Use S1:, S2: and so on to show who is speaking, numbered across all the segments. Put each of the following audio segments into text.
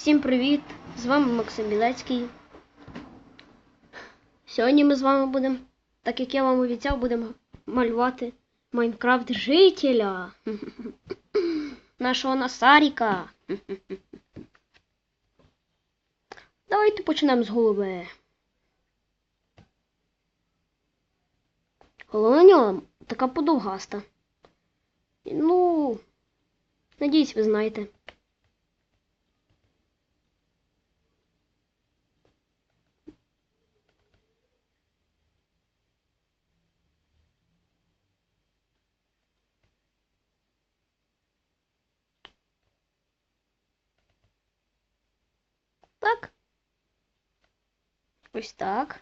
S1: Всім привіт! З вами Максим Білецький. Сьогодні ми з вами будемо, так як я вам обіцяв, будемо малювати Майнкрафт жителя. Нашого Насаріка. Давайте почнемо з голови. Голова нього така подовгаста. Ну, надіюсь, ви знаєте. Так. Ось так.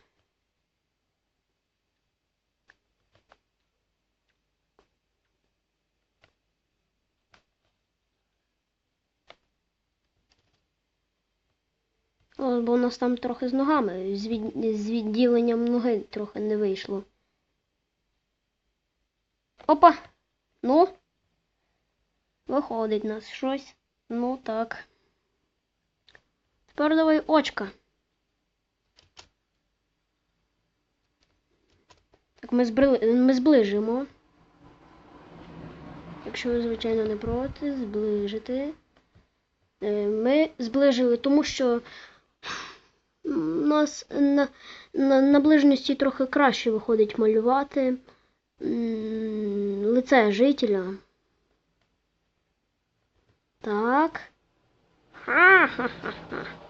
S1: О, бо у нас там трохи з ногами, з, від... з відділенням ноги трохи не вийшло. Опа! Ну. Виходить у нас щось. Ну так. Тепер очка. Так, ми, збрили... ми зближимо. Якщо ви, звичайно, не проти, зближити. Е, Ми зближили, тому що у нас на, на, на ближності трохи краще виходить малювати лице жителя. Так. Ха-ха-ха-ха.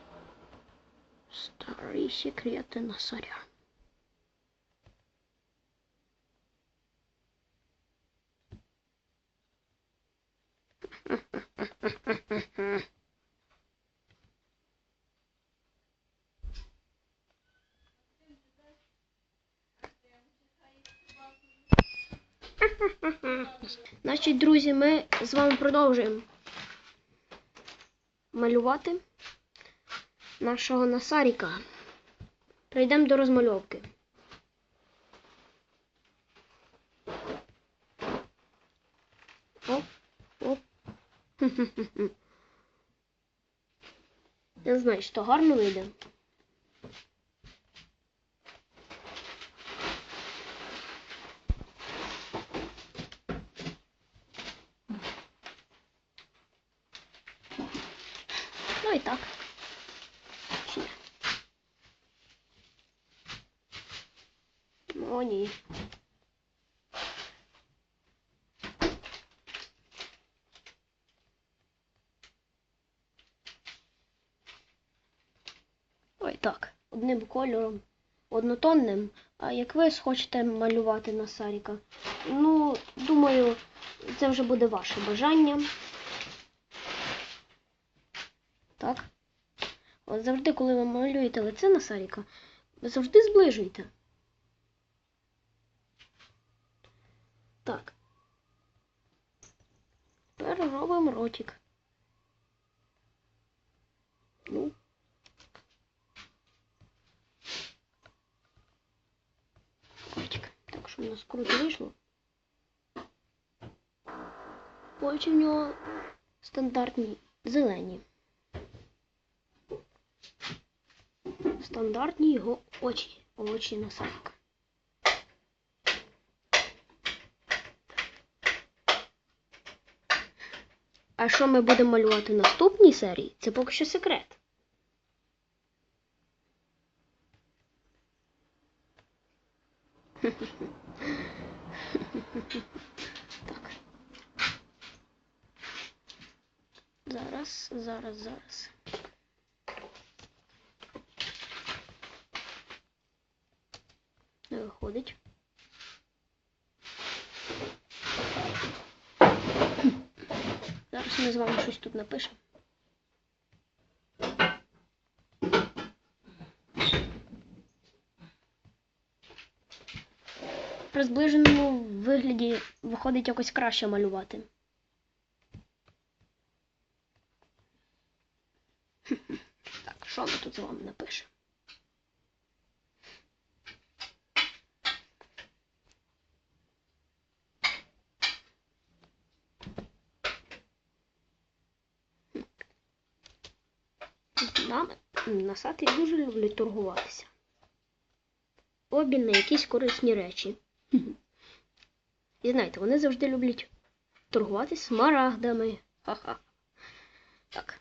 S1: Старі секрети Насаря. Значить, друзі, ми з вами продовжуємо малювати нашого Насаріка. Прийдемо до розмальовки. Оп, оп. Я знаю, що гарно вийде. Ну і так. Чи ні? О, ні. Ой, так. Одним кольором, однотонним. А як ви схочете малювати на Саріка? Ну, думаю, це вже буде ваше бажання. Так. От завжди, коли ви малюєте лице на Саріка, завжди зближуйте. Так. Робимо ротик. Ну. Ротик. Так, що в нас круто вийшло. Очі в нього стандартні, зелені. Стандартні його очі. Очі на. А що ми будемо малювати в наступній серії, це поки що секрет. Так. Зараз, зараз, зараз. Не виходить. Зараз ми з вами щось тут напишемо. При зближеному вигляді виходить якось краще малювати. Так, що ми тут з вами напишемо? Нами насати дуже люблять торгуватися. Обмін на якісь корисні речі. І знаєте, вони завжди люблять торгувати смарагдами. Ха-ха. Так.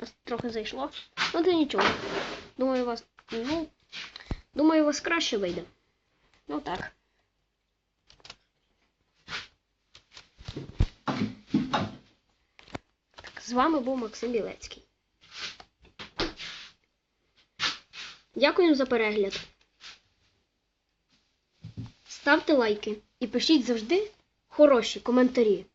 S1: Нас трохи зайшло. Ну, це нічого. Думаю, вас. Ну, думаю, у вас краще вийде. Ну так. Так, з вами був Максим Білецький. Дякуємо за перегляд. Ставте лайки і пишіть завжди хороші коментарі.